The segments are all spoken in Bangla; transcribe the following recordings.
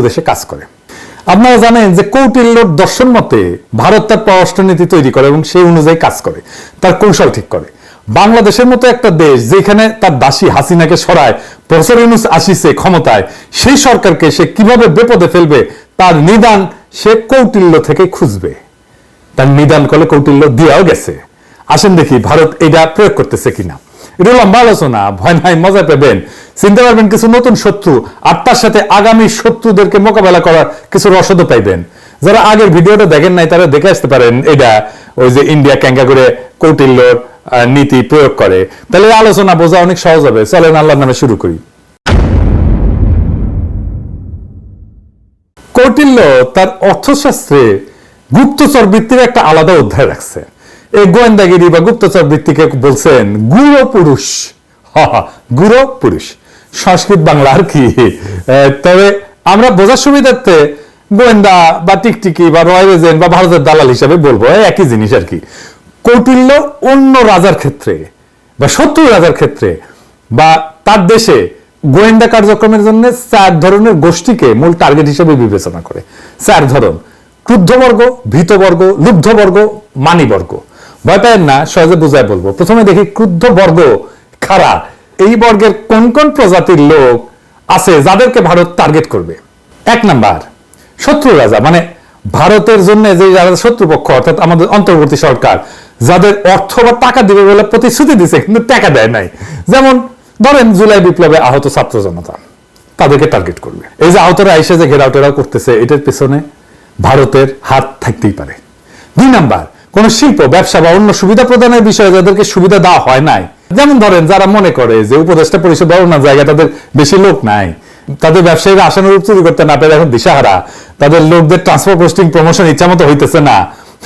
দেশে কাজ করে। আপনারা জানেন যে কৌটিল্যর দর্শন মতে ভারত তার পররাষ্ট্রনীতি তৈরি করে এবং সেই অনুযায়ী কাজ করে, তার কৌশল ঠিক করে। বাংলাদেশের মতো একটা দেশ যেখানে তার দাসী হাসিনাকে সরায়, প্রফেসর ইউনুস আসিছে ক্ষমতায়, সেই সরকারকে সে কীভাবে বিপদে ফেলবে, তার নিদান সে কৌটিল্য থেকে খুঁজবে। তার নিদান করলে কৌটিল্য দিয়াও গেছে। আসেন দেখি ভারত এটা প্রয়োগ করতেছে কিনা। এটা লম্বা আলোচনা ভয় নাই, মজা পাবেন চিনতে পারবেন কিছু নতুন শত্রু, আর তার সাথে আগামী শত্রুদেরকে মোকাবেলা করার কিছু রসদও পাইবেন যারা আগের ভিডিওটা দেখেন নাই, তারা দেখে আসতে পারেন এটা, ওই যে ইন্ডিয়া ক্যাঙ্কা করে কৌটিল্যর নীতি প্রয়োগ করে। তাহলে আলোচনা বোঝা অনেক সহজ হবে। চলেন আল্লাহর নামে শুরু করি। কৌটিল্য তার অর্থশাস্ত্রে গুপ্তচর বৃত্তির একটা আলাদা অধ্যায় রাখছে। গোয়েন্দাগিরি বা গুপ্তচর বৃত্তিকে বলছেন গুরু পুরুষ। হা, পুরুষ। সংস্কৃত বাংলা আর কি। তবে আমরা বোঝার সুবিধার্থে গোয়েন্দা বা টিকটিকি বা রয়্যাল এজেন্ট বা ভারতের দালাল হিসাবে বলব একই জিনিস আর কি। কৌটিল্য অন্য রাজার ক্ষেত্রে বা শত্রু রাজার ক্ষেত্রে বা তার দেশে গোয়েন্দা কার্যক্রমের জন্য চার ধরনের গোষ্ঠীকে মূল টার্গেট হিসেবে বিবেচনা করে। চার ধরন ক্রুদ্ধবর্গ ভীতবর্গ লুব্ধবর্গ মানিবর্গ। ভয় পায়েন না, সহজে বুঝায় বলব। প্রথমে দেখি ক্রুদ্ধ বর্গ খারা এই বর্গের কোন কোন প্রজাতির লোক আছে যাদেরকে ভারত টার্গেট করবে? এক নাম্বার, শত্রু রাজা মানে ভারতের জন্য যে যারা শত্রুপক্ষ, অর্থাৎ আমাদের অন্তর্বর্তী সরকার, যাদের অর্থ বা টাকা দিবে বলে প্রতিশ্রুতি দিছে, কিন্তু টাকা দেয় নাই। যেমন, ধরেন জুলাই বিপ্লবে আহত ছাত্র জনতা, তাদেরকে টার্গেট করবে। এই যে আহতরা এসে যে ঘেরাও টেরাও করতেছে, এটার পেছনে ভারতের হাত থাকতেই পারে। দুই নাম্বার কোন শিল্প ব্যবসা বা অন্য সুবিধা প্রদানের বিষয়ে যাদেরকে সুবিধা দেওয়া হয় নাই। যেমন ধরেন যারা মনে করে যে উপদেষ্টা পরিষদ বা অন্য জায়গায় তাদের বেশি লোক নাই তাদের ব্যবসায়ীরা আশানুরূপ চুরি করতে না পেরে এখন দিশাহারা। তাদের লোকদের ট্রান্সফার পোস্টিং প্রমোশন ইচ্ছা মতো হইতেছে না।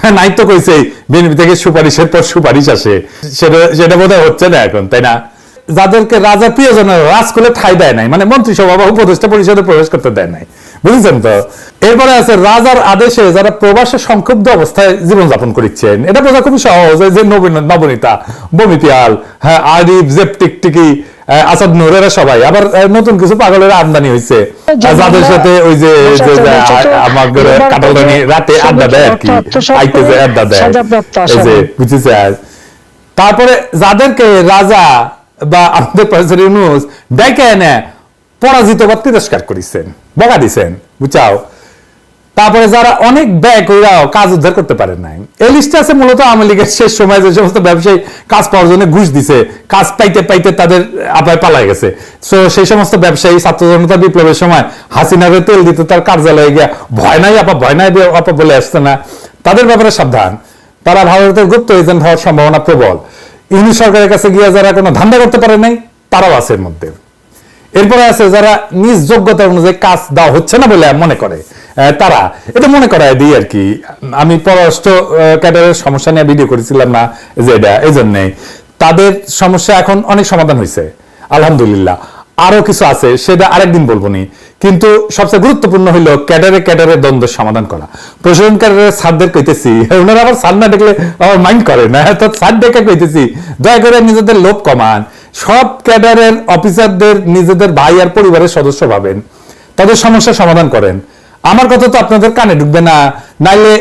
হ্যাঁ, নাই তো কইছে বিএনপি থেকে সুপারিশের পর সুপারিশ আসে। সেটা সেটা বোধহয় হচ্ছে না এখন তাই না? যাদেরকে রাজা প্রিয়জনের রাজকুলে ঠাই দেয় নাই মানে মন্ত্রিসভা বা উপদেষ্টা পরিষদে প্রবেশ করতে দেয় নাই। বুঝেছেন তো? এরপরে আছে রাজার আদেশে যারা প্রবাসে সংক্ষুব্ধ অবস্থায় জীবনযাপন করছেন এটা বোঝা খুবই সহজ যে নবনীতা বমিতিয়াল হ্যাঁ আরিফ জেপ টিকটিকি আসাদ নূর এরা সবাই। আবার নতুন কিছু পাগলের আমদানি হয়েছে যাদের সাথে ওই যে যে যে রাতে আড্ডা দেয় আর কি। আইতেছে আড্ডা দেয়। এই যে বুঝেছেন তারপরে যাদেরকে রাজা বা আমাদের ইউনুস ডেকে এনে পরাজিত বা তিরস্কার করেছেন। বকা দিছেন, বুঝাও। তারপরে যারা অনেক ব্যয় কইরাও কাজ উদ্ধার করতে পারেন নাই। এই লিস্টে আছে মূলত আওয়ামী লীগের শেষ সময় যে সমস্ত ব্যবসায়ী কাজ পাওয়ার জন্য ঘুষ দিছে, কাজ পাইতে পাইতে তাদের আপায় পালায় গেছে। সো সেই সমস্ত ব্যবসায়ী, ছাত্র জনতা বিপ্লবের সময় হাসিনারে তেল দিতে তার কার্যালয়ে গিয়া, ভয় নাই আপা, ভয় নাই আপা, বলে আসছে না। তাদের ব্যাপারে সাবধান। তারা ভারতের গুপ্ত এজেন্ট হওয়ার সম্ভাবনা প্রবল। ইউনি সরকারের কাছে গিয়ে যারা কোনো ধান্দা করতে পারে নাই, তারাও আছে এর মধ্যে। এরপরে আছে যারা নিজ যোগ্যতা অনুযায়ী কাজ দেওয়া হচ্ছে না বলে মনে করে তারা। এটা মনে করায় দিই আর কি। আমি পররাষ্ট্র ক্যাডারের সমস্যা নিয়ে ভিডিও করেছিলাম না যে এটা এই জন্যে তাদের সমস্যা এখন অনেক সমাধান হয়েছে আলহামদুলিল্লাহ। আরও কিছু আছে, সেটা আরেকদিন বলব নি। কিন্তু সবচেয়ে গুরুত্বপূর্ণ হলো ক্যাডারে ক্যাডারে দ্বন্দ্বের সমাধান করা। প্রশাসন ক্যাডারের স্যারদের কইতেছি ওনারা আবার স্যার না দেখলে আবার মাইন্ড করে না। তো স্যার ডেকে কইতেছি, দয়া করে নিজেদের লোভ কমান। সব ক্যাডারের অফিসারদের, নিজেদের ভাই আর পরিবারের সদস্য ভাবেন তাদের সমস্যার সমাধান করেন। আমার কথা তো আপনাদের কানে ঢুকবে না। নাইলে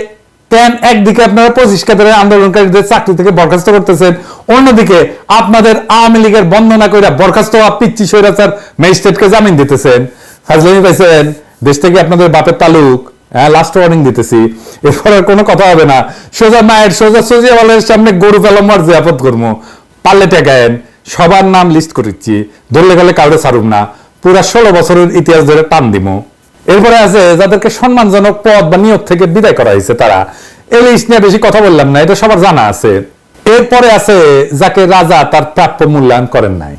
কেন একদিকে আপনারা পঁচিশ ক্যাডারের আন্দোলনকারীদের চাকরি থেকে বরখাস্ত করতেছেন, অন্যদিকে আপনাদের আওয়ামী লীগের বন্দনা করে বরখাস্ত হওয়া পিচ্ছি স্বৈরাচার ম্যাজিস্ট্রেটকে জামিন দিতেছেন। ফাজলামি পাইছেন, দেশ থেকে আপনাদের বাপের তালুক হ্যাঁ লাস্ট ওয়ার্নিং দিতেছি। এরপর আর কোনো কথা হবে না। সোজা মায়ের সোজা সোজিয়াওয়ালের সামনে গরু ফেলাম আর জিয়াপত করব পারলে টেকায়েন সবার নাম লিস্ট করেছি ধরলে গেলে কাউরে ছাড়ুম না। পুরা ষোলো বছরের ইতিহাস ধরে টান দিমু। এরপরে আছে, যাদেরকে সম্মানজনক পদ বা নিয়োগ থেকে বিদায় করা হয়েছে তারা। এই লিস্ট নিয়ে বেশি কথা বললাম না, এটা সবার জানা আছে। এরপরে আছে, যাকে রাজা তার প্রাপ্য মূল্যায়ন করেন নাই।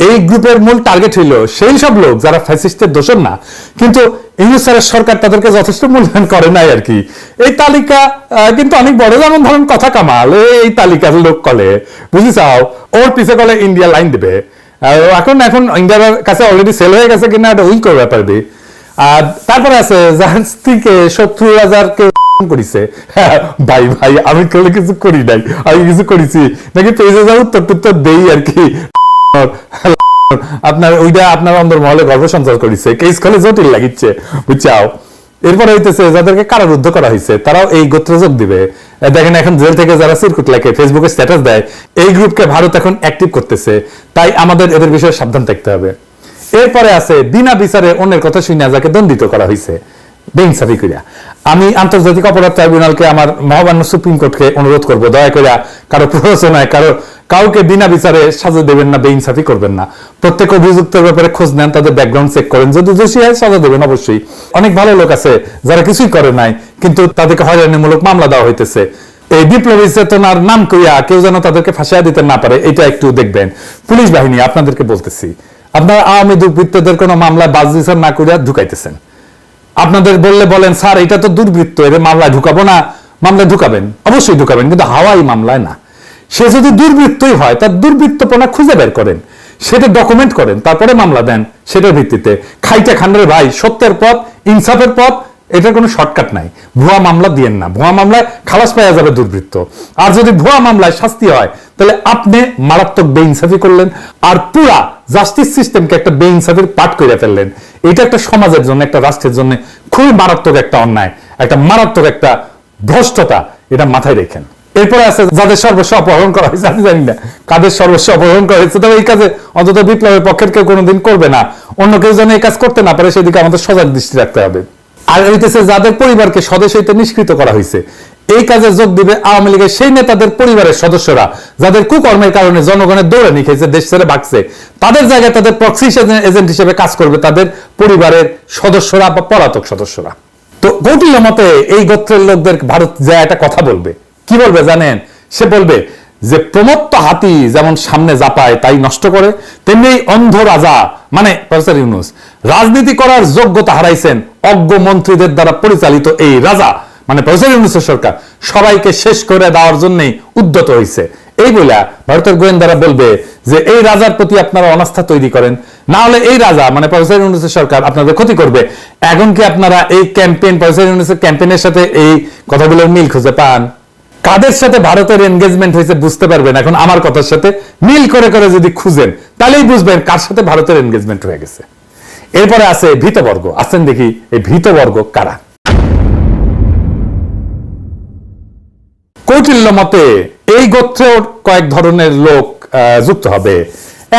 এই গ্রুপের মূল টার্গেট হইল সেই সব লোক যারা ফ্যাসিস্টের দোষর না। কিন্তু ইংলিশের সরকার তাদেরকে যথেষ্ট মূল্যায়ন করে নাই আর কি। এই তালিকা কিন্তু অনেক বড় যেমন ধরেন কথা কামাল এই- তালিকার লোক কলে বুঝি চাও ওর পিছে কলে ইন্ডিয়া লাইন দেবে। এখন এখন ইন্ডিয়ার কাছে অলরেডি সেল হয়ে গেছে কিনা এটা উই করবে পারবে আর তারপরে আছে স্ত্রীকে শত্রু রাজারকে করিছে। হ্যাঁ, ভাই ভাই আমি কেউ কিছু করি নাই। আমি কিছু করেছি। নাকি পেজে যা উত্তর টুত্তর দেই আর কি। আপনার ওইটা আপনার অন্দর মহলে গর্ব সঞ্চার করেছে। কেস খলে জটিল লাগিচ্ছে, বুঝছাও? এরপরে হইতেছে যাদেরকে কারারুদ্ধ করা হয়েছে তারাও এই গোত্রে যোগ দিবে। দেখেন এখন জেল থেকে যারা সিরকুট লেখে ফেসবুকে স্ট্যাটাস দেয়, এই গ্রুপকে ভারত এখন অ্যাক্টিভ করতেছে। তাই আমাদের এদের বিষয়ে সাবধান থাকতে হবে। এরপরে আছে, বিনা বিচারে অন্যের কথা শুনে যাকে দণ্ডিত করা হয়েছে বেইনসাফি করিয়া আমি আন্তর্জাতিক অপরাধ ট্রাইব্যুনালকে, আমার মহামান্য সুপ্রিম কোর্টকে অনুরোধ করব, দয়া করে কারও প্ররোচনায়, কারও কাউকে বিনা বিচারে সাজা দেবেন না, বেইনসাফি করবেন না। প্রত্যেক অভিযুক্তের ব্যাপারে খোঁজ নেন, তাদের ব্যাকগ্রাউন্ড চেক করেন। যদি দোষী হয়, সাজা দেবেন অবশ্যই। অনেক ভালো লোক আছে যারা কিছুই করে নাই, কিন্তু তাদেরকে হয়রানিমূলক মামলা দেওয়া হইতেছে। এই বিপ্লবী চেতনার নাম কইয়া কেউ যেন তাদেরকে ফাঁসিয়া দিতে না পারে, এটা একটু দেখবেন। পুলিশ বাহিনী, আপনাদেরকে বলতেছি, আপনারা আওয়ামী দুর্বৃত্তদের কোনো মামলায় বাজ বিচার না করিয়া ঢুকাইতেছেন। আপনাদের বললে বলেন, স্যার, এটা তো দুর্বৃত্ত এর মামলায় ঢুকাবো না। মামলায় ঢুকাবেন, অবশ্যই ঢুকাবেন, কিন্তু হাওয়াই মামলায় না। সে যদি দুর্বৃত্তই হয়, তার দুর্বৃত্তপনা খুঁজে বের করেন। সেটা ডকুমেন্ট করেন, তারপরে মামলা দেন সেটার ভিত্তিতে। খাইটা খান্ডারে ভাই, সত্যের পথ, ইনসাফের পথ, এটার কোনো শর্টকাট নাই। ভুয়া মামলা দিয়েন না। ভুয়া মামলায় খালাস পাওয়া যাবে দুর্বৃত্ত। আর যদি ভুয়া মামলায় শাস্তি হয়, তাহলে আপনি মারাত্মক বেইনসাফি করলেন আর পুরা জাস্টিস সিস্টেমকে একটা বেইনসাফির পাঠ করে ফেললেন। এটা একটা সমাজের জন্য, একটা রাষ্ট্রের জন্য খুবই মারাত্মক একটা অন্যায়, একটা মারাত্মক একটা ভ্রষ্টতা, এটা মাথায় রেখেন। এরপরে আছে যাদের সর্বস্ব অপহরণ করা হয়েছে, আমি জানি না। কাদের সর্বস্ব অপহরণ করা হয়েছে, তবে এই কাজে অন্তত বিপ্লবের পক্ষের কেউ কোনোদিন করবে না। অন্য কেউ যেন এই কাজ করতে না পারে, সেদিকে আমাদের সজাগ দৃষ্টি রাখতে হবে। আর হইতেছে যাদের পরিবারকে স্বদেশ হইতে নিষ্কৃত করা হয়েছে, এই কাজে যোগ দিবে আওয়ামী লীগের সেই নেতাদের পরিবারের সদস্যরা, যাদের কুকর্মের কারণে জনগণের দৌড়ানি খেয়েছে দেশ ছেড়ে ভাগছে। তাদের জায়গায় তাদের প্রক্সি এজেন্ট হিসেবে কাজ করবে তাদের পরিবারের সদস্যরা বা পলাতক সদস্যরা। তো কৌটিল্য মতে এই গোত্রের লোকদের ভারত যা একটা কথা বলবে। কি বলবে জানেন? সে বলবে যে প্রমত্ত হাতি যেমন সামনে জাপায়, তাই নষ্ট করে। তেমনি অন্ধ রাজা মানে প্রফেসর ইউনুস, রাজনীতি করার যোগ্যতা হারাইছেন অজ্ঞ মন্ত্রীদের দ্বারা পরিচালিত এই রাজা মানে প্রফেসর ইউনুসের সরকার, সবাইকে শেষ করে দেওয়ার জন্যই উদ্যত হয়েছে এই বলে ভারতের গোয়েন্দারা বলবে যে এই রাজার প্রতি আপনারা অনাস্থা তৈরি করেন। না হলে এই রাজা মানে প্রফেসর ইউনুসের সরকার আপনাদের ক্ষতি করবে। এখন কি আপনারা এই ক্যাম্পেইন, প্রফেসর ইউনুসের ক্যাম্পেইনের সাথে এই কথাগুলোর মিল খুঁজে পান। কাদের সাথে ভারতের এনগেজমেন্ট হয়েছে বুঝতে পারবেন। এখন আমার কথার সাথে মিল করে করে যদি খুঁজেন, তাহলেই বুঝবেন কার সাথে ভারতের এনগেজমেন্ট হয়ে গেছে। এরপরে আছে ভীতবর্গ। আসেন দেখি এই ভীতবর্গ কারা। কৌটিল্য মতে এই গোত্রেও কয়েক ধরনের লোক যুক্ত হবে।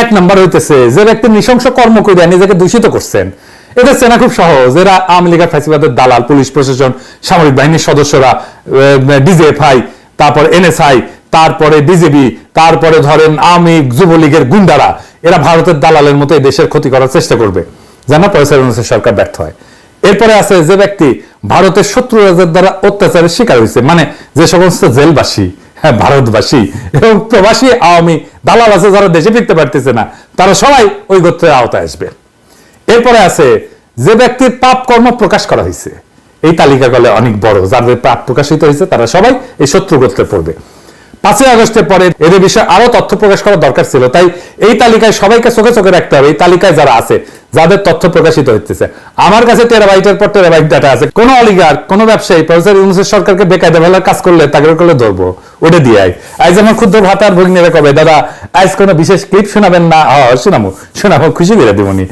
এক নাম্বার হইতেছে, যে ব্যক্তি নৃশংস কর্ম করিয়া নিজেকে দূষিত করছেন। এটা চেনা খুব সহজ। এরা আওয়ামী লীগের ফ্যাসিবাদের দালাল, পুলিশ প্রশাসন, সামরিক বাহিনীর সদস্যরা ডিজিএফআই তারপর এনএসআই, তারপরে বিজেপি, তারপরে ধরেন আওয়ামী যুবলীগের গুন্ডারা, এরা ভারতের দালালের মতো দেশের ক্ষতি করার চেষ্টা করবে। যেন পয়সা সরকার ব্যর্থ হয়। এরপরে আছে যে ব্যক্তি ভারতের শত্রু রাজার দ্বারা অত্যাচারের শিকার হয়েছে মানে যে সমস্ত জেলবাসী হ্যাঁ ভারতবাসী এবং প্রবাসী আওয়ামী দালাল আছে যারা দেশে ফিরতে পারতেছে না, তারা সবাই ওই গোত্রের আওতায় আসবে। এরপরে আছে যে ব্যক্তির পাপ কর্ম প্রকাশ করা হয়েছে। এই তালিকা গলে অনেক বড় যাদের পাপ প্রকাশিত হয়েছে, তারা সবাই এই শত্রু গোত্রে পড়বে। পাঁচই আগস্টের পরে এদের বিষয়ে আরও তথ্য প্রকাশ করা দরকার ছিল, তাই এই তালিকায় সবাইকে চোখে চোখে রাখতে হবে, এই তালিকায় যারা আছে, যাদের তথ্য প্রকাশিত হচ্ছে আমার কাছে টেরাবাইটের পর টেরাবাইট ডাটা আছে, কোন অলিগার কোন ব্যবসায়ী প্রফেসর ইউনুসের সরকারকে বেকায়দা বেলার কাজ করলে তাকে করলে ধরবো, ওটা দিয়ে আই আজ আমার ক্ষুদ্র ভাতার ভগ্নীরা কবে, দাদা, আজ কোনো বিশেষ ক্লিপ শোনাবেন না? শোনাবো শোনাবো, খুশি করে দিবনি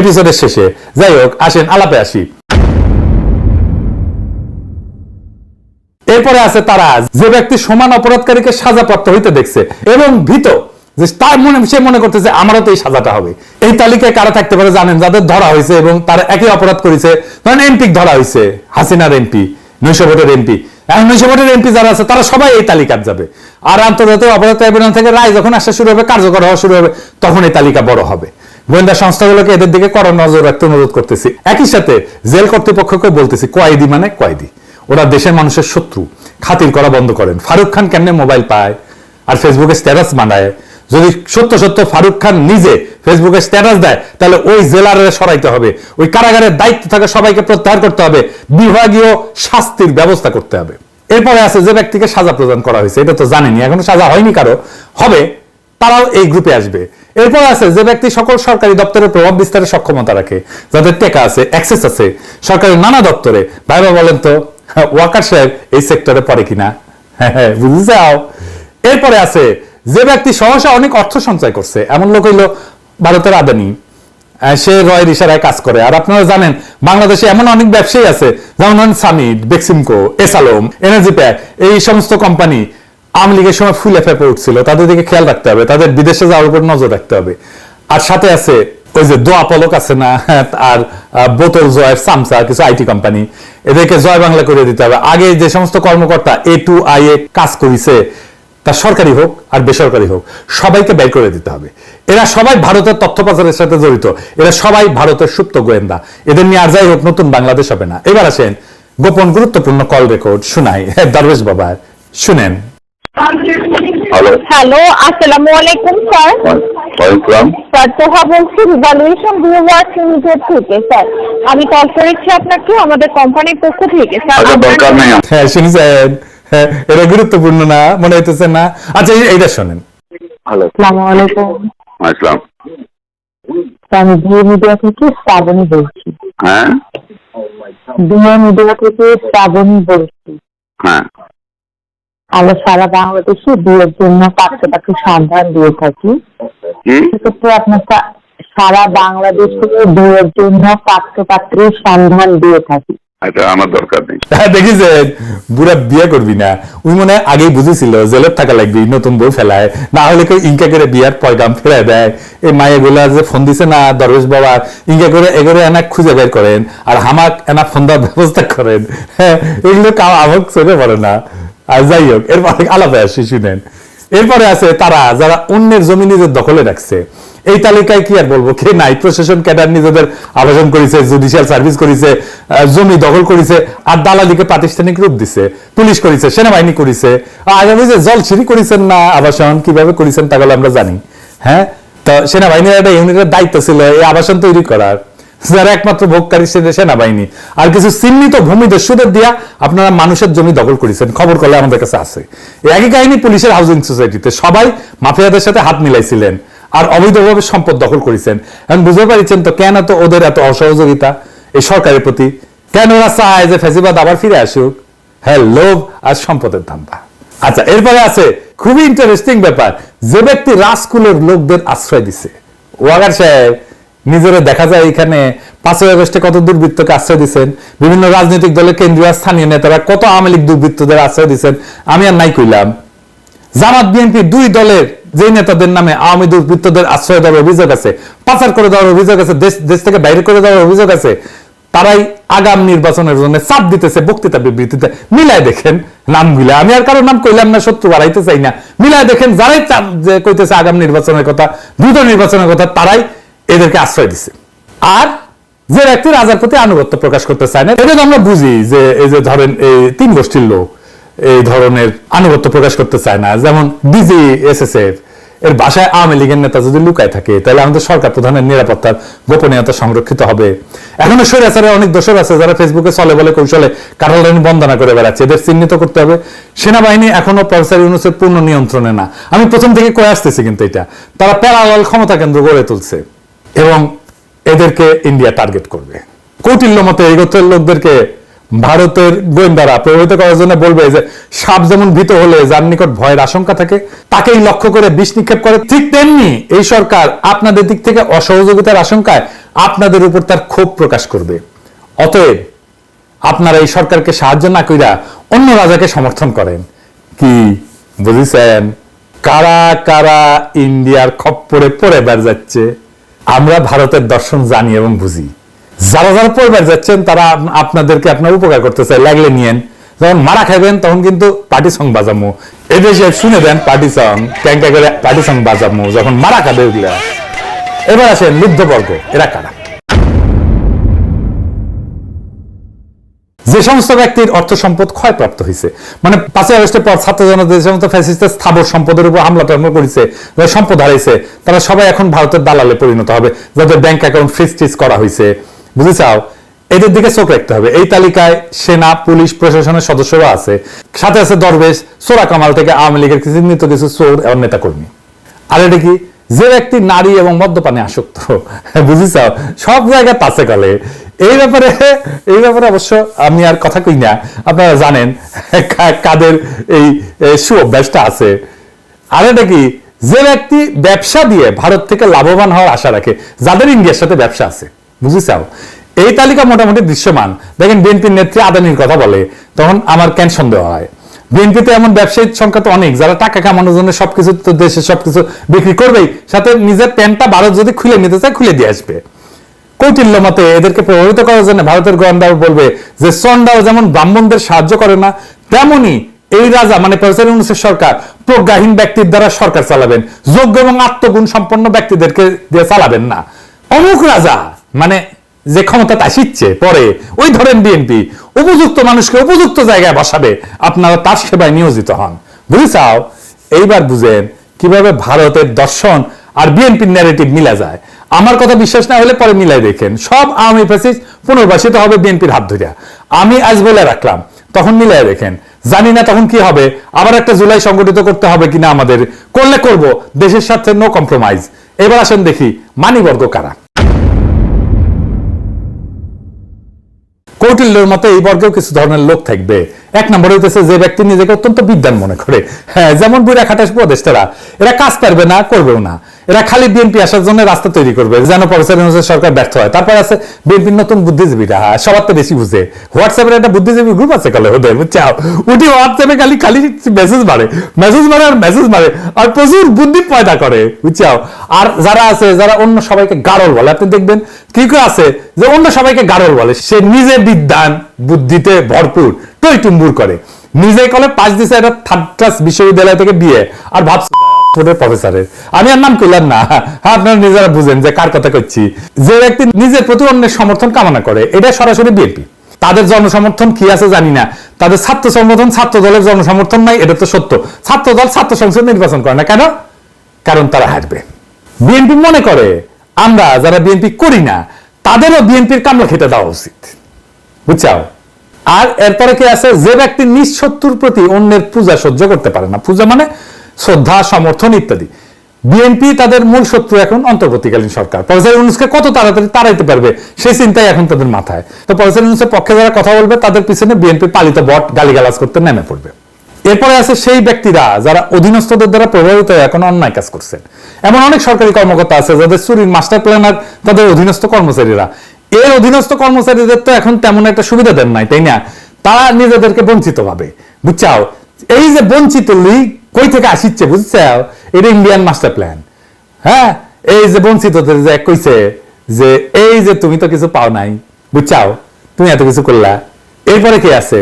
এপিসোডের শেষে। যাই হোক, আসেন, আলাপে আসি। এরপরে আছে তারা, যে ব্যক্তি সমান অপরাধকারীকে সাজাপ্রাপ্ত হইতে দেখছে এবং ভীত, যে তার মনে, সে মনে করতেছে, আমারও তো এই সাজাটা হবে। এই তালিকায় কারা থাকতে পারে জানেন? যাদের ধরা হয়েছে এবং তারা একই অপরাধ করেছে। ধরেন এমপি ধরা হয়েছে, হাসিনার এমপি নৈশ ভোটের এমপি এখন নৈশ ভোটের এমপি যারা আছে, তারা সবাই এই তালিকার যাবে। আর আন্তর্জাতিক অপরাধ ট্রাইব্যুনাল থেকে রায় যখন আসা শুরু হবে, কার্যকর হওয়া শুরু হবে, তখন এই তালিকা বড় হবে। গোয়েন্দা সংস্থাগুলোকে এদের দিকে কড়া নজর রাখতে অনুরোধ করতেছি। একই সাথে জেল কর্তৃপক্ষকে বলতেছি, কয়েদি মানে কয়েদি। ওরা দেশের মানুষের শত্রু। খাতির করা বন্ধ করেন। ফারুক খান কেমনে মোবাইল পায়? আর ফেসবুকে স্ট্যাটাস বানায়। যদি সত্য সত্য ফারুক খান নিজে ফেসবুকে স্ট্যাটাস দেয়, তাহলে ওই জেলার সরাইতে হবে। ওই কারাগারের দায়িত্ব থাকা সবাইকে প্রত্যাহার করতে হবে। বিভাগীয় শাস্তির ব্যবস্থা করতে হবে। এরপরে আছে যে ব্যক্তিকে সাজা প্রদান করা হয়েছে। এটা তো জানেনি এখনও সাজা হয়নি কারও। হবে, তারাও এই গ্রুপে আসবে। এরপর আছে যে ব্যক্তি সকল সরকারি দপ্তরে প্রভাব বিস্তারের সক্ষমতা রাখে। যাদের টেকা আছে অ্যাক্সেস আছে। সরকারের নানা দপ্তরে। ভাইবা বলেন তো ওয়াকার সাহেব এই সেক্টরে পড়ে কিনা? হ্যাঁ বুঝতে এরপরে আছে, যে ব্যক্তি সহসা অনেক অর্থ সঞ্চয় করছে, এমন লোক হইল ভারতের আদানি। সে রয়ের ইশারায় কাজ করে। আর আপনারা জানেন, বাংলাদেশে এমন অনেক ব্যবসায়ী আছে যেমন ধরেন সামিট বেক্সিমকো, এসালোম, এনার্জি প্যাক, এই সমস্ত কোম্পানি আওয়ামী লীগের সময় ফুলে ফেপে উঠছিল। তাদের দিকে খেয়াল রাখতে হবে। তাদের বিদেশে যাওয়ার উপর নজর রাখতে হবে। আর সাথে আছে ওই যে দোয়া পলক আছে না, আর বোতল জয়ের সামসা, কিছু আইটি কোম্পানি এদেরকে জয় বাংলা করে দিতে হবে। আগে যে সমস্ত কর্মকর্তা এ টু আই এ কাজ করেছে, তা সরকারি হোক আর বেসরকারি হোক, সবাইকে বের করে দিতে হবে। এরা সবাই ভারতের তথ্য পাচারের সাথে জড়িত। এরা সবাই ভারতের সুপ্ত গোয়েন্দা। এদের নিয়ে আর যাই হোক, নতুন বাংলাদেশ হবে না। এবার আসেন গোপন গুরুত্বপূর্ণ কল রেকর্ড শুনাই। দরবেশ বাবা, শুনেন। হ্যালো আসসালামু আলাইকুম স্যার স্যার তোহা বলছি রিভ্যালুয়েশন লিমিটেড থেকে? স্যার আমি কল করেছি আপনাকে আমাদের কোম্পানির পক্ষ থেকে। স্যার আচ্ছা দরকার নেই। হ্যাঁ শুনেছেন হ্যাঁ, এটা গুরুত্বপূর্ণ না মনে হইতেছে না। আচ্ছা এই- এইটা শোনেন। হ্যালো আসসালামু আলাইকুম। আসসালাম। আমি বিয়ে মিডিয়া থেকে শ্রাবণী বলছি। হ্যাঁ? বিয়ে মিডিয়া থেকে শ্রাবণী বলছি। হ্যাঁ। আমরা সারা বাংলাদেশে বিয়ের জন্য পাত্র পাত্র সন্ধান দিয়ে থাকি। সেক্ষেত্রে আপনার সারা বাংলাদেশে বিয়ের জন্য পাত্র পাত্রের সন্ধান দিয়ে থাকি। আমার দরকার নেই। হ্যাঁ দেখিছেন বুড়া বিয়ে করবি না। উনি মনে আগেই বুঝেছিল জেলের থাকা লাগবে নতুন বউ ফেলায়। না হলে কেউ ইনকা করে বিয়ার পয়গাম দেয়। এই মায়ে গুলা যে ফোন দিছে না দরবেশ বাবা ইনকা করে এগোরে এনা খুঁজে বের করেন আর হামাক এনা ফোন দেওয়ার ব্যবস্থা করেন। হ্যাঁ এগুলো কাউ আমাক চোখে পড়ে না। আর যাই হোক এরপরে আলাদা আসি শুনেন। এরপরে আছে তারা, যারা অন্যের জমি নিজের দখলে রাখছে। এই তালিকায় কি আর বলব? কে নাই? প্রশাসন ক্যাডার নিজেদের আবেদন করেছে জুডিশিয়াল সার্ভিস করেছে জমি দখল করেছে, আর দালালিকে প্রাতিষ্ঠানিক রূপ দিছে, পুলিশ করেছে, সেনাবাহিনী করেছে। ওই যে জল সিঁড়ি করেছেন না আবাসন, কীভাবে করেছেন তাহলে আমরা জানি। হ্যাঁ? তো সেনাবাহিনীর একটা ইউনিটের দায়িত্ব ছিল, এই আবাসন তৈরি করার। যারা একমাত্র ভোগকারী সে সেনাবাহিনী আর কিছু চিহ্নিত ভূমি দস্যুদের দিয়া আপনারা মানুষের জমি দখল করেছেন। খবর করলে আমাদের কাছে আছে। একই কাহিনী পুলিশের হাউজিং সোসাইটিতে সবাই মাফিয়াদের সাথে হাত মিলাইছিলেন আর অবৈধভাবে সম্পদ দখল করেছেন। এখন বুঝতে পারছেন তো কেন তো ওদের এত অসহযোগিতা এই সরকারের প্রতি? কেন ওরা চায় যে ফেসিবাদ আবার ফিরে আসুক? হ্যাঁ লোভ আর সম্পদের ধান্দা। আচ্ছা এরপরে আছে, খুবই ইন্টারেস্টিং ব্যাপার। যে ব্যক্তি রাজকুলের লোকদের আশ্রয় দিছে। ওয়াগার সাহেব নিজেরা দেখা যায় এখানে পাঁচই আগস্টে কত দুর্বৃত্তকে আশ্রয় দিচ্ছেন বিভিন্ন রাজনৈতিক দলের কেন্দ্রীয় স্থানীয় নেতারা কত আওয়ামী লীগ দুর্বৃত্তদের আশ্রয় দিচ্ছেন আমি আর নাই কইলাম। জামাত, বিএনপি দুই দলের যে নেতাদের নামে আওয়ামী দুর্বৃত্তদের আশ্রয় দেওয়ার অভিযোগ আছে, পাচার করে দেওয়ার অভিযোগ আছে, দেশ দেশ থেকে বাইরে করে দেওয়ার অভিযোগ আছে, তারাই আগাম নির্বাচনের জন্য চাপ দিতেছে বক্তৃতা বিবৃতিতে। মিলায় দেখেন নাম মিলায় আমি আর কারও নাম কইলাম না, শত্রু বাড়াইতে চাই না। মিলায় দেখেন যারাই কইতেছে আগাম নির্বাচনের কথা, দ্রুত নির্বাচনের কথা, তারাই এদেরকে আশ্রয় দিছে। আর যে ব্যক্তি রাজার প্রতি আনুগত্য প্রকাশ করতে চায় না এটা আমরা বুঝি যে এই যে ধরেন এই তিন গোষ্ঠীর লোক এই ধরনের আনুগত্য প্রকাশ করতে চায় না। যেমন ডিজি এসএসএফ এর বাসায় আওয়ামী লীগের নেতা যদি লুকায় থাকে, তাহলে আমাদের সরকার প্রধানের নিরাপত্তার গোপনীয়তা সংরক্ষিত হবে। এখনও স্বৈরাচারের অনেক দোষর আছে যারা ফেসবুকে চলে বলে কৌশলে কারালাইন বন্দনা করে বেড়াচ্ছে। এদের চিহ্নিত করতে হবে। সেনাবাহিনী এখনও প্রফেসর ইউনুসের পূর্ণ নিয়ন্ত্রণে না। আমি প্রথম থেকে কয়ে আসতেছি কিন্তু এটা। তারা প্যারালাল ক্ষমতা কেন্দ্র গড়ে তুলছে। এবং এদেরকে ইন্ডিয়া টার্গেট করবে। কৌটিল্য মতে এই গোত্রের লোকদেরকে ভারতের গোয়েন্দারা প্রভাবিত করার জন্য বলবে যে, সাপ যেমন ভীত হলে যার নিকট ভয়ের আশঙ্কা থাকে, তাকেই লক্ষ্য করে বিষ নিক্ষেপ করে। ঠিক তেমনি এই সরকার আপনাদের দিক থেকে অসহযোগিতার আশঙ্কায় আপনাদের উপর তার ক্ষোভ প্রকাশ করবে। অতএব আপনারা এই সরকারকে সাহায্য না কইরা অন্য রাজাকে সমর্থন করেন। কি বুঝেছেন? কারা কারা ইন্ডিয়ার খপ্পরে পড়ে বের যাচ্ছে আমরা ভারতের দর্শন জানি এবং বুঝি। যারা যারা পরিবার যাচ্ছেন, তারা আপনাদেরকে আপনার উপকার করতে চাই লাগলে নিয়েন। যখন মারা খাবেন তখন কিন্তু পার্টি সং বাজামো। এদেশে দেশে শুনে দেন পার্টি সং ট্যাঙ্কা করে পার্টি সং বাজামো, যখন মারা খাবে ওগুলা। এবার আসেন লুব্ধবর্গ, এরা কারা? যে সমস্ত ব্যক্তির অর্থ সম্পদ ক্ষয়প্রাপ্ত হয়েছে মানে পাঁচই আগস্টের পর ছাত্র জনতা যে সমস্ত ফ্যাসিস্টের স্থাবর সম্পদের উপর হামলা টামলা করেছে, যারা সম্পদ হারাইছে, তারা সবাই এখন ভারতের দালালে পরিণত হবে, যাদের ব্যাংক অ্যাকাউন্ট ফ্রিজ টিজ করা হয়েছে। বুঝেছাও এদের দিকে চোখ রাখতে হবে। এই তালিকায় সেনা, পুলিশ, প্রশাসনের সদস্যরা আছে। সাথে আছে দরবেশ, সোরা কামাল থেকে আওয়ামী লীগের চিহ্নিত কিছু চোর এবং নেতাকর্মী। আর এটা কি? যে ব্যক্তি নারী এবং মদ্যপানে আসক্ত বুঝিস সব জায়গায় পাশে কালে এই ব্যাপারে এই ব্যাপারে অবশ্য আমি আর কথা কই না। আপনারা জানেন কাদের এই এই সুঅভ্যাসটা আছে। আর এটা কি, যে ব্যক্তি ব্যবসা দিয়ে ভারত থেকে লাভবান হওয়ার আশা রাখে, যাদের ইন্ডিয়ার সাথে ব্যবসা আছে, বুঝেছাও? এই তালিকা মোটামুটি দৃশ্যমান। দেখেন বিএনপির নেত্রী আদানির কথা বলে, তখন আমার কেন সন্দেহ হয়? বিএনপিতে এমন ব্যবসায়িক সংখ্যা তো অনেক, যারা টাকা কামানোর জন্য সবকিছু তো দেশে সবকিছু বিক্রি করবেই, সাথে নিজের প্যান্টটা ভারত যদি খুলে নিতে চায়, খুলে দিয়ে আসবে। কৌটিল্য মতে এদেরকে প্রভাবিত করার জন্য ভারতের গোয়েন্দাও বলবে যে সন্ডাও যেমন ব্রাহ্মণদের সাহায্য করে না, তেমনি এই রাজা মানে প্রফেসর সরকার, প্রজ্ঞাহীন ব্যক্তির দ্বারা সরকার চালাবেন। যোগ্য এবং আত্মগুণ সম্পন্ন ব্যক্তিদেরকে দিয়ে চালাবেন না। অমুক রাজা মানে যে ক্ষমতা আসিচ্ছে পরে ওই ধরেন বিএনপি উপযুক্ত মানুষকে উপযুক্ত জায়গায় বসাবে, আপনারা তার সেবায় নিয়োজিত হন। বুঝেছাও এইবার বুঝেন কীভাবে ভারতের দর্শন আর বিএনপির ন্যারেটিভ মিলা যায়। আমার কথা বিশ্বাস না হলে পরে মিলাই দেখেন। সব আওয়ামী ফ্যাসিস্ট পুনর্বাসিত হবে বিএনপির হাত ধরিয়া। আমি আজ বলে রাখলাম, তখন মিলাই দেখেন। জানি না তখন কি হবে, আবার একটা জুলাই সংগঠিত করতে হবে কিনা আমাদের। করলে করব, দেশের সাথে নো কম্প্রোমাইজ এবার আসেন দেখি, মানিবর্গ কারা? কৌটিল্যের মতো এই বর্গেও কিছু ধরনের লোক থাকবে। এক নম্বর হইতেছে যে ব্যক্তি নিজেকে অত্যন্ত বিদ্যান মনে করে। হ্যাঁ যেমন বুড়া খাটাস উপদেষ্টারা এরা কাজ পারবে না, করবেও না। এরা খালি বিএনপি আসার জন্য রাস্তা তৈরি করবে, যেন ইউনূসের সরকার ব্যর্থ হয়। তারপর আছে বিএনপির নতুন বুদ্ধিজীবীরা সবার তো বেশি বুঝে। হোয়াটসঅ্যাপের একটা বুদ্ধিজীবী গ্রুপ আছে কালে ওদের বুঝছাও উঠি হোয়াটসঅ্যাপে খালি খালি মেসেজ মারে মেসেজ মারে আর মেসেজ মারে, আর প্রচুর বুদ্ধি পয়দা করে বুঝছাও আর যারা আছে, যারা অন্য সবাইকে গাড়ল বলে, আপনি দেখবেন কি করে আছে যে অন্য সবাইকে গাড়ল বলে, সে নিজে বিদ্যান বুদ্ধিতে ভরপুর টই টুম্বুর করে। নিজে কলে পাঁচ দিছে একটা থার্ড ক্লাস বিশ্ববিদ্যালয় থেকে বিয়ে, আর ভাবছে অক্সফোর্ডের প্রফেসরের আমি আর নাম করলাম না। হ্যাঁ, আপনারা নিজেরা বুঝেন যে কার কথা করছি যে ব্যক্তি নিজের প্রতি অন্যের সমর্থন কামনা করে এটা সরাসরি বিএনপি। তাদের জনসমর্থন কি আছে জানি না। তাদের ছাত্র সংগঠন ছাত্র দলের জনসমর্থন নাই এটা তো সত্য। ছাত্র দল ছাত্র সংসদ নির্বাচন করে না কেন? কারণ তারা হারবে। বিএনপি মনে করে আমরা যারা বিএনপি করি না তাদেরও বিএনপির কামলা খেতে দেওয়া উচিত। বুঝছাও? আর এরপরে কি আছে? যে ব্যক্তি নিজ শত্রুর প্রতি অন্যের পূজা সহ্য করতে পারে না। পূজা মানে শ্রদ্ধা সমর্থন ইত্যাদি। বিএনপি তাদের মূল শত্রু এখন অন্তর্বর্তীকালীন সরকার। প্রফেসর ইউনুসকে কত তাড়াতাড়ি তাড়াইতে পারবে, সেই চিন্তাই এখন তাদের মাথায়। তো প্রফেসর ইউনুসের পক্ষে যারা কথা বলবে, তাদের পিছনে বিএনপি পালিত বট গালিগালাজ করতে নেমে পড়বে। এরপরে আছে সেই ব্যক্তিরা যারা অধীনস্থদের দ্বারা প্রভাবিত হয়ে এখন অন্যায় কাজ করছেন। এমন অনেক সরকারি কর্মকর্তা আছে যাদের চুরির মাস্টার প্ল্যানার তাদের অধীনস্থ কর্মচারীরা। এর অধীনস্থ কর্মচারীদের তো এখন তেমন একটা সুবিধা দেন নাই, তাই না? তারা নিজেদেরকে বঞ্চিত ভাবে বুঝছাও? এই যে বঞ্চিত লিগ কই থেকে আসিচ্ছে, বুঝছাও? এটা ইন্ডিয়ান মাস্টার প্ল্যান হ্যাঁ? এই যে বঞ্চিতদের যে কইছে যে, এই যে তুমি তো কিছু পাও নাই, বুঝছাও? তুমি এত কিছু করলা। এরপরে কি আছে?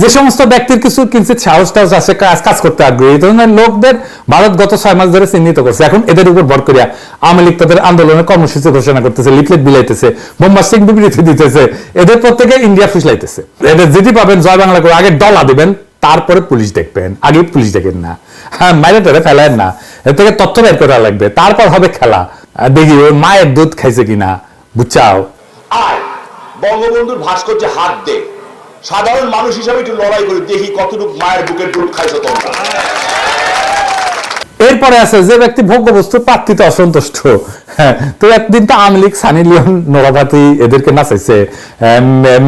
যে সমস্ত ব্যক্তির কিছু কিঞ্চিত সাহস টাহস আছে, কাজ কাজ করতে আগ্রহী। ধরনের লোকদের ভারত গত ছয় মাস ধরে চিহ্নিত করছে। এখন এদের উপর ভর করিয়া আওয়ামী লীগ তাদের আন্দোলনের কর্মসূচি ঘোষণা করতেছে, লিফলেট বিলাইতেছে বোম্বাস্টিক বিবৃতি দিতেছে। এদের প্রত্যেকে ইন্ডিয়া ফুসলাইতেছে। এদের যেটি পাবেন জয় বাংলা করে আগে ডলা দিবেন। তারপরে পুলিশ দেখবেন, আগে পুলিশ দেখেন না। হ্যাঁ মায়ের টারে ফেলেন না। এর থেকে তথ্য বের করা লাগবে। তারপর হবে খেলা। দেখি, ওর মায়ের দুধ খাইছে কিনা। বুঝছাও? আর বঙ্গবন্ধুর ভাস্কর্যে হাত দে। সাধারণ মানুষ হিসাবে একটু লড়াই করে দেখি কতটুকু মায়ের বুকের দুধ খাইছো তোমরা। এরপরে আছে যে ব্যক্তি ভোগ্য বস্তু প্রাপ্তিতে অসন্তুষ্ট। হ্যাঁ, তো একদিন তো আওয়ামী লীগ সানি লিওন নোরাভাতি এদেরকে নাচাইছে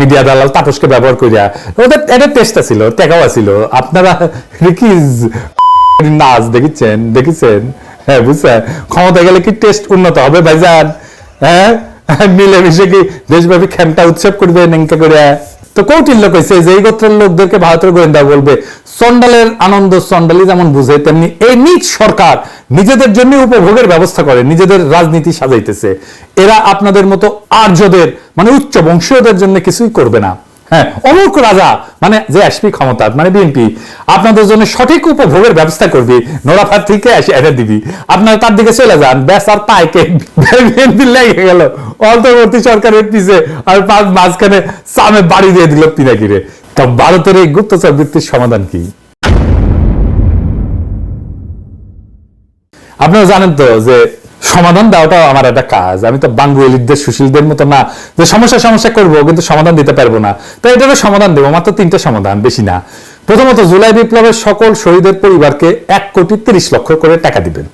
মিডিয়া দালাল তাপসকে ব্যবহার করিয়া ওদের এটা টেস্টটা ছিল টেকাওয়া ছিল আপনারা রিকিজ নাচ দেখেছেন দেখেছেন হ্যাঁ বুঝছেন? ক্ষমতা গেলে কি টেস্ট উন্নত হবে ভাইজান? হ্যাঁ? মিলেমিশে কি দেশব্যাপী খেমটা উৎসব করবে নেংকা করে? তো কৌটিল্য কইছে যে এই গোত্রের লোকদেরকে ভারতের গোয়েন্দা বলবে, সন্ডালের আনন্দ সন্ডালি যেমন বুঝে, তেমনি এই নিজ সরকার নিজেদের জন্য উপভোগের ব্যবস্থা করে, নিজেদের রাজনীতি সাজাইতেছে। এরা আপনাদের মতো আর্যদের মানে উচ্চ বংশীয়দের জন্য কিছুই করবে না। হ্যাঁ অমুক রাজা মানে যে আসবি ক্ষমতা মানে বিএনপি আপনাদের জন্য সঠিক উপভোগের ব্যবস্থা করবি। নোরাফার থেকে এসে এটা দিবি। আপনারা তার দিকে চলে যান। ব্যাস, আর পাইকে বিএনপি লেগে গেল। অন্তর্বর্তী সরকারের পিছে আর পাঁচ মাঝখানে সামে বাড়ি দিয়ে দিল পিনাকিরে। তো ভারতের এই গুপ্তচর বৃত্তির সমাধান কি? আপনারা জানেন তো যে সমাধান দেওয়াটাও আমার একটা কাজ। আমি তো বাঙ্গুলিদের সুশীলদের মতো না যে সমস্যা সমস্যা করব, কিন্তু সমাধান দিতে পারব না। তো এটারও সমাধান দেবো, মাত্র তিনটা সমাধান, বেশি না। প্রথমত, জুলাই বিপ্লবের সকল শহীদের পরিবারকে এক কোটি তিরিশ লক্ষ করে টাকা দিবেন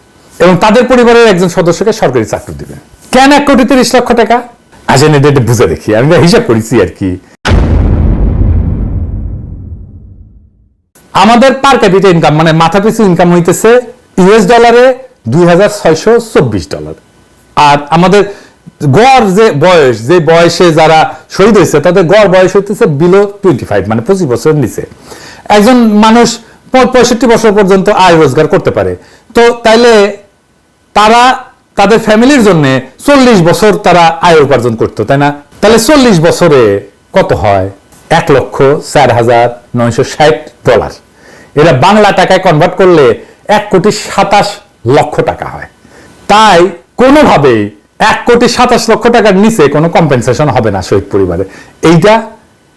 এবং তাদের পরিবারের একজন সদস্যকে সরকারি চাকরি দিবেন। কেন এক কোটি তিরিশ লক্ষ টাকা? আসেন এটা বুঝে দেখি, আমি হিসাব করেছি আর কি। আমাদের পার ক্যাপিটা ইনকাম মানে মাথা পিছু ইনকাম হইতেছে ইউএস ডলারে দুই হাজার ছয়শো চব্বিশ ডলার। আর আমাদের গড় যে বয়স, যে বয়সে যারা শহীদ হয়েছে, তাদের গড় বয়স হইতেছে বিলো টোয়েন্টি ফাইভ মানে পঁচিশ বছরের নিচে। একজন মানুষ পঁয়ষট্টি বছর পর্যন্ত আয় রোজগার করতে পারে। তো তাইলে তারা তাদের ফ্যামিলির জন্য চল্লিশ বছর তারা আয় উপার্জন করতো, তাই না? তাহলে চল্লিশ বছরে কত হয়? এক লক্ষ চার হাজার নয়শো ষাট ডলার। এটা বাংলা টাকায় কনভার্ট করলে এক কোটি সাতাশ লক্ষ টাকা হয়। তাই কোনোভাবেই এক কোটি সাতাশ লক্ষ টাকার নিচে কোনো কম্পেনসেশন হবে না শহীদ পরিবারে। এইটা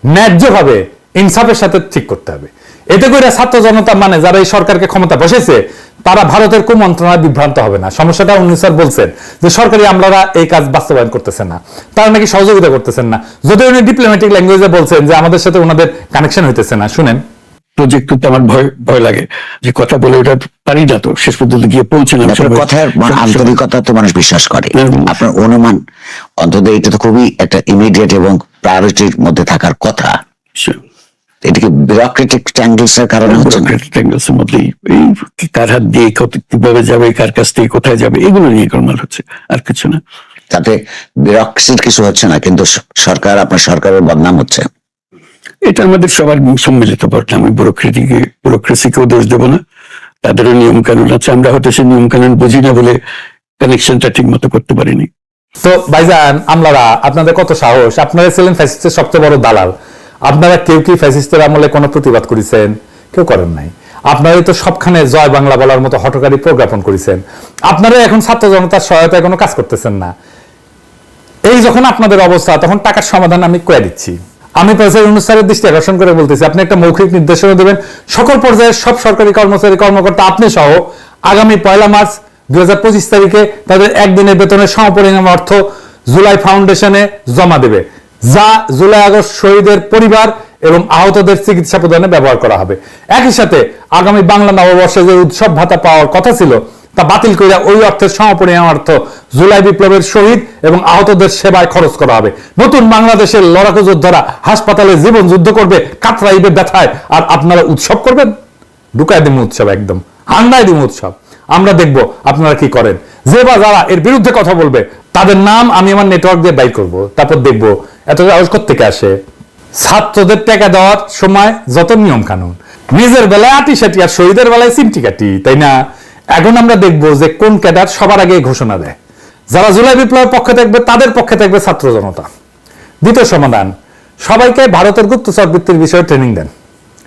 ন্যায্যভাবে ইনসাফের সাথে ঠিক করতে হবে। এতে করে ছাত্র জনতা মানে যারা এই সরকারকে ক্ষমতা বসেছে, তারা ভারতের কোন কুমন্ত্রণায় বিভ্রান্ত হবে না। সমস্যাটা উনি স্যার বলছেন যে সরকারি আমলারা এই কাজ বাস্তবায়ন করতেছেন না। তারা নাকি সহযোগিতা করতেছেন না। যদি উনি ডিপ্লোম্যাটিক ল্যাঙ্গুয়েজে বলছেন যে আমাদের সাথে ওনাদের কানেকশন হইতেছে না। শুনেন। প্রজেক্ট করতে আমার ভয় ভয় লাগে যে কথা বলে ওটা পারি না তো শেষ পর্যন্ত গিয়ে পৌঁছলাম কথার আন্তরিকতা তো মানুষ বিশ্বাস করে। আপনার অনুমান অন্তত এটা তো খুবই একটা ইমিডিয়েট এবং প্রায়োরিটির মধ্যে থাকার কথা। সব- এটা কি ট্যাঙ্গলস এর কারণে এর মধ্যেই এই কার হাত দিয়ে কীভাবে যাবে কার কাছ থেকে কোথায় যাবে এগুলো নিয়ে গোলমাল হচ্ছে আর কিছু না। তাতে কিছু হচ্ছে না কিন্তু সরকার আপনার সরকারের বদনাম হচ্ছে। এটা আমাদের সবার সম্মিলিত বদনাম আমি ব্যুরোক্রেটিকে ব্যুরোক্রেসিকেও দোষ দেবো না। তাদেরও নিয়ম কানুন আছে। আমরা হয়তো সেই নিয়ম কানুন বুঝি না বলে কানেকশনটা ঠিক মতো করতে পারিনি। তো ভাইজান, আমলারা, আপনাদের কত সাহস? আপনারা ছিলেন ফ্যাসিস্টের সবচেয়ে বড় দালাল। আপনারা কেউ কি ফ্যাসিস্টের আমলে কোনো প্রতিবাদ করেছেন? কেউ করেন নাই। আপনারাই তো সবখানে জয় বাংলা বলার মতো হটকারী প্রজ্ঞাপন করেছেন। আপনারা এখন ছাত্র জনতার সহায়তায় কোনো কাজ করতেছেন না। এই যখন আপনাদের অবস্থা, তখন টাকার সমাধান আমি কয়ে দিচ্ছি। আমি প্রফেসর অনুষ্ঠানের দৃষ্টি আকর্ষণ করে বলতেছি, আপনি একটা মৌখিক নির্দেশনা দেবেন। সকল পর্যায়ের সব সরকারি কর্মচারী, কর্মকর্তা, আপনি সহ আগামী পয়লা মার্চ দুই তারিখে তাদের একদিনের বেতনের সমপরিমাণ অর্থ জুলাই ফাউন্ডেশনে জমা দেবে, যা জুলাই আগস্ট শহীদের পরিবার এবং আহতদের চিকিৎসা প্রদানে ব্যবহার করা হবে। একই সাথে আগামী বাংলা নববর্ষে যে উৎসব ভাতা পাওয়ার কথা ছিল তা বাতিল করে ওই অর্থের সমপরিমাণ অর্থ জুলাই বিপ্লবের শহীদ এবং আহতদের সেবায় খরচ করা হবে। নতুন বাংলাদেশের লড়াকু যোদ্ধারা হাসপাতালে জীবন যুদ্ধ করবে, কাতরাইবে ব্যথায়, আর আপনারা উৎসব করবেন? ঢুকায় দিম উৎসব একদম। হান্ডায় দিম উৎসব। আমরা দেখব আপনারা কি করেন। যে বা যারা এর বিরুদ্ধে কথা বলবে, তাদের নাম আমি আমার নেটওয়ার্ক দিয়ে বাইর করব, তারপর দেখব এত সাহস থেকে আসে। ছাত্রদের টাকা দেওয়ার সময় যত নিয়ম কানুন নিজের বেলায় আটি সাটি আর শহীদের বেলায় সিমটি কাটি তাই না? এখন আমরা দেখব যে কোন ক্যাডার সবার আগে ঘোষণা দেয়। যারা জুলাই বিপ্লবের পক্ষে থাকবে, তাদের পক্ষে থাকবে ছাত্র জনতা। দ্বিতীয় সমাধান, সবাইকে ভারতের গুপ্তচর বৃত্তির বিষয়ে ট্রেনিং দেন।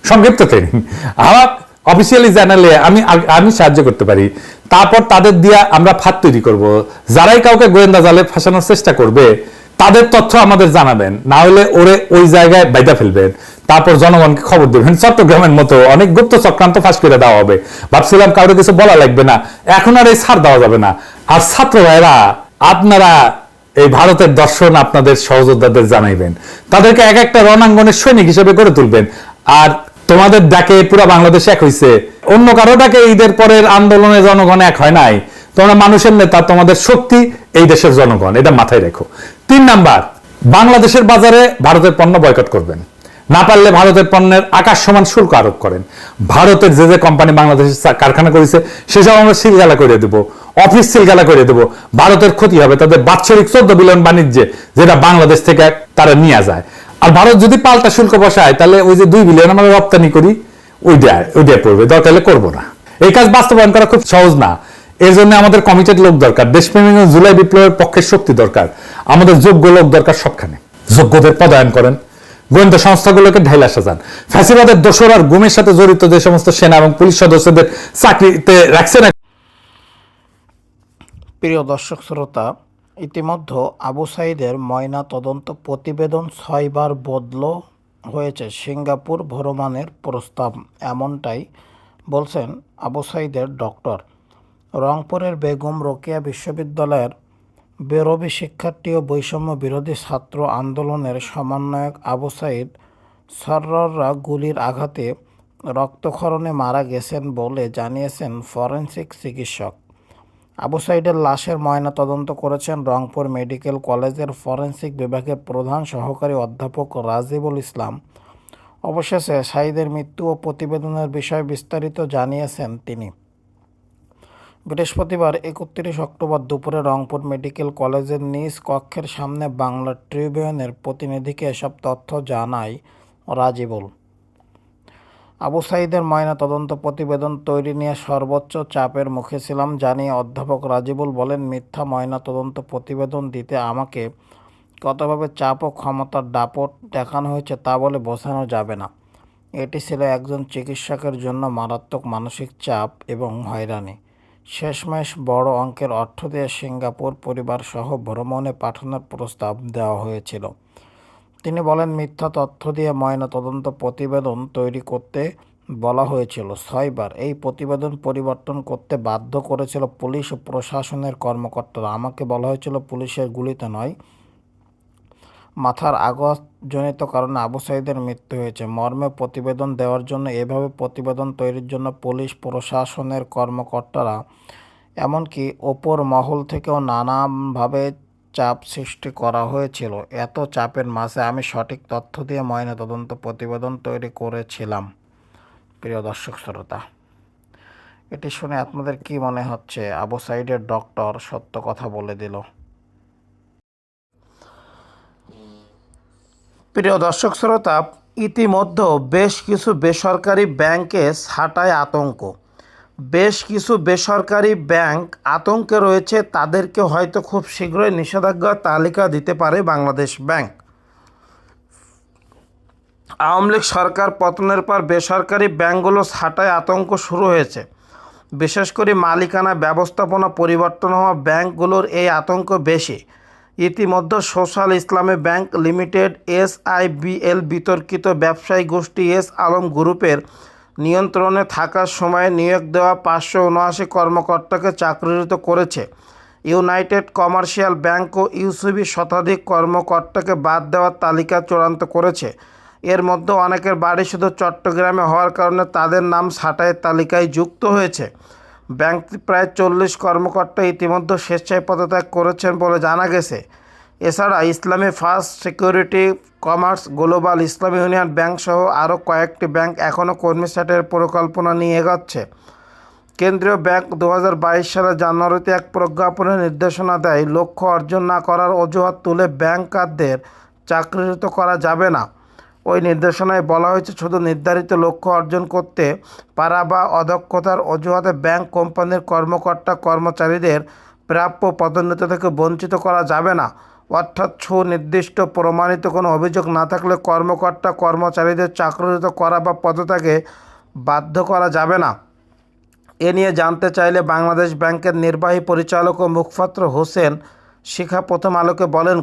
সংক্ষিপ্ত ট্রেনিং আমার অফিসিয়ালি জানালে আমি আমি সাহায্য করতে পারি। তারপর তাদের দিয়ে আমরা ফাঁদ তৈরি করব। যারাই কাউকে গোয়েন্দা জালে ফাঁসানোর চেষ্টা করবে, তাদের তথ্য আমাদের জানাবেন। না হলে ওরে ওই জায়গায় বাইদা ফেলবেন। তারপর জনগণকে খবর দেবেন। চট্টগ্রামের মতো অনেক গুপ্ত চক্রান্ত ফাঁস করে দেওয়া হবে। ভাবছিলাম কাউকে কিছু বলা লাগবে না। এখন আর এই ছাড় দেওয়া যাবে না। আর ছাত্র ভাইরা, আপনারা এই ভারতের দর্শন আপনাদের সহযোদ্ধাদের জানাইবেন। তাদেরকে এক একটা রণাঙ্গনের সৈনিক হিসেবে গড়ে তুলবেন। আর তোমাদের ডাকে পুরো বাংলাদেশ এক হইছে। অন্য কারও ডাকে ঈদের পরের আন্দোলনে জনগণ এক হয় নাই। তোমরা মানুষের নেতা, তোমাদের শক্তি এই দেশের জনগণ। এটা মাথায় রেখো। তিন নাম্বার, বাংলাদেশের বাজারে ভারতের পণ্য বয়কট করবেন। না পারলে ভারতের পণ্যের আকাশ সমান শুল্ক আরোপ করেন। ভারতের যে যে কোম্পানি বাংলাদেশের কারখানা করেছে, সেসব আমরা সিলগালা করে দেবো, অফিস সিলগালা করে দেবো। ভারতের ক্ষতি হবে, তাদের বাৎসরিক চোদ্দ বিলিয়ন বাণিজ্যে যেটা বাংলাদেশ থেকে তারা নিয়ে যায়। আর ভারত যদি পাল্টা শুল্ক বসায়, তাহলে ওই যে দুই বিলিয়ন আমরা রপ্তানি করি, ওইটা ওইটা পড়বে, দরকার করব না। এই কাজ বাস্তবায়ন করা খুব সহজ না। এর জন্য আমাদের কমিটেড লোক দরকার। দেশপ্রেমী জুলাই বিপ্লবের পক্ষে শক্তি দরকার। আমাদের যোগ্য লোক দরকার সবখানে। যোগ্যদের পদায়ন করেন। গোয়েন্দা সংস্থাগুলোকে ঢাইলা সাজান। ফ্যাসিবাদের দোসর আর গুমের সাথে জড়িত যে সমস্ত সেনা এবং পুলিশ সদস্যদের চাকরিতে রাখছে না প্রিয় দর্শক শ্রোতা, ইতিমধ্যে আবু সাইদের ময়না তদন্ত প্রতিবেদন ছয়বার বদল হয়েছে সিঙ্গাপুর ভ্রমণের প্রস্তাব। এমনটাই বলছেন আবু সাইদের ডক্টর। রংপুরের বেগম রোকেয়া বিশ্ববিদ্যালয়ের বেরবি শিক্ষার্থী ও বৈষম্য বিরোধী ছাত্র আন্দোলনের সমন্বয়ক আবু সাইদ। সর্রররা গুলির আঘাতে রক্তক্ষরণে মারা গেছেন বলে জানিয়েছেন ফরেনসিক চিকিৎসক। আবু সাইদের লাশের ময়না তদন্ত করেছেন রংপুর মেডিকেল কলেজের ফরেনসিক বিভাগের প্রধান সহকারী অধ্যাপক রাজিবুল ইসলাম। অবশেষে সাইদের মৃত্যু ও প্রতিবেদনের বিষয়ে বিস্তারিত জানিয়েছেন তিনি। বৃহস্পতিবার একত্রিশ অক্টোবর দুপুরে রংপুর মেডিকেল কলেজের নিজ কক্ষের সামনে বাংলা ট্রিবিউনের প্রতিনিধিকে এসব তথ্য জানায় রাজিবুল। আবু সাইদের ময়না তদন্ত প্রতিবেদন তৈরি নিয়ে সর্বোচ্চ চাপের মুখে ছিলাম, জানিয়ে অধ্যাপক রাজিবুল বলেন, মিথ্যা ময়না তদন্ত প্রতিবেদন দিতে আমাকে কতভাবে চাপ ও ক্ষমতার দাপট দেখানো হয়েছে তা বলে বোঝানো যাবে না। এটি ছিল একজন চিকিৎসকের জন্য মারাত্মক মানসিক চাপ এবং হয়রানি। শেষমেশ বড় অঙ্কের অর্থ দিয়ে সিঙ্গাপুর পরিবারসহ ভ্রমণে পাঠানোর প্রস্তাব দেওয়া হয়েছিল। তিনি বলেন, মিথ্যা তথ্য দিয়ে ময়না তদন্ত প্রতিবেদন তৈরি করতে বলা হয়েছিল। ছয়বার এই প্রতিবেদন পরিবর্তন করতে বাধ্য করেছিল পুলিশ ও প্রশাসনের কর্মকর্তারা। আমাকে বলা হয়েছিল, পুলিশের গুলিতে নয় মাথার আঘাতজনিত কারণে আবু সাইদের মৃত্যু হয়েছে। মর্মে প্রতিবেদন দেওয়ার জন্য এভাবে প্রতিবেদন তৈরির জন্য পুলিশ, প্রশাসনের কর্মকর্তারা, এমনকি ওপর মহল থেকেও নানাভাবে চাপ সৃষ্টি করা হয়েছিল। এত চাপের মাঝে আমি সঠিক তথ্য দিয়ে ময়নাতদন্ত প্রতিবেদন তৈরি করেছিলাম। প্রিয় দর্শক শ্রোতা, এটি শুনে আপনাদের কি মনে হচ্ছে? আবু সাইডের ডক্টর সত্য কথা বলে দিল। প্রিয় দর্শক শ্রোতা, ইতিমধ্যে বেশ কিছু বেসরকারি ব্যাংকে ছাটায় আতঙ্ক। বেশ কিছু বেসরকারি ব্যাংক আতঙ্কে রয়েছে, তাদেরকে হয়তো খুব শীঘ্রই নিষেধাজ্ঞার তালিকা দিতে পারে বাংলাদেশ ব্যাংক। আওয়ামী লীগ সরকার পতনের পর বেসরকারি ব্যাংকগুলো ছাটায় আতঙ্ক শুরু হয়েছে। বিশেষ করে মালিকানা ব্যবস্থাপনা পরিবর্তন হওয়া ব্যাংকগুলোর এই আতঙ্ক বেশি। ইতিমধ্যে সোশ্যাল ইসলামী ব্যাংক লিমিটেড এসআইবিএল বিতর্কিত ব্যবসায়ী গোষ্ঠী এস আলম গ্রুপের নিয়ন্ত্রণে থাকার সময় নিয়োগ দেওয়া পাঁচশো উনআশি কর্মকর্তাকে চাকরিরত করেছে। ইউনাইটেড কমার্শিয়াল ব্যাংক ও ইউসিবি শতাধিক কর্মকর্তাকে বাদ দেওয়ার তালিকা চূড়ান্ত করেছে। এর মধ্যে অনেকের বাড়ি শুধু চট্টগ্রামে হওয়ার কারণে তাদের নাম ছাঁটাইয়ের তালিকায় যুক্ত হয়েছে। ব্যাংকটি প্রায় চল্লিশ কর্মকর্তা ইতিমধ্যে স্বেচ্ছায় পদত্যাগ করেছেন বলে জানা গেছে। এছাড়া Islami first security commerce global Islami union bank সহ আরও কয়েকটি ব্যাংক এখনও কর্মী ছাঁটাইয়ের পরিকল্পনা নিয়ে এগোচ্ছে। কেন্দ্রীয় ব্যাংক দু হাজার সালে জানুয়ারিতে এক প্রজ্ঞাপনে নির্দেশনা দেয়, লক্ষ্য অর্জন না করার অজুহাত তুলে ব্যাংকারদের চাকরিরত করা যাবে না। ওই নির্দেশনায় বলা হয়েছে, শুধু নির্ধারিত লক্ষ্য অর্জন করতে পারা বা অদক্ষতার অজুহাতে ব্যাংক কোম্পানির কর্মকর্তা কর্মচারীদের প্রাপ্য পদোন্নতি থেকে বঞ্চিত করা যাবে না। অর্থাৎ সুনির্দিষ্ট প্রমাণিত কোনো অভিযোগ না থাকলে কর্মকর্তা কর্মচারীদের চাকরিরত করা বা পদত্যাগে বাধ্য করা যাবে না। এ নিয়ে জানতে চাইলে বাংলাদেশ ব্যাংকের নির্বাহী পরিচালক ও মুখপাত্র হোসেন শিখা প্রথম আলোকে বলেন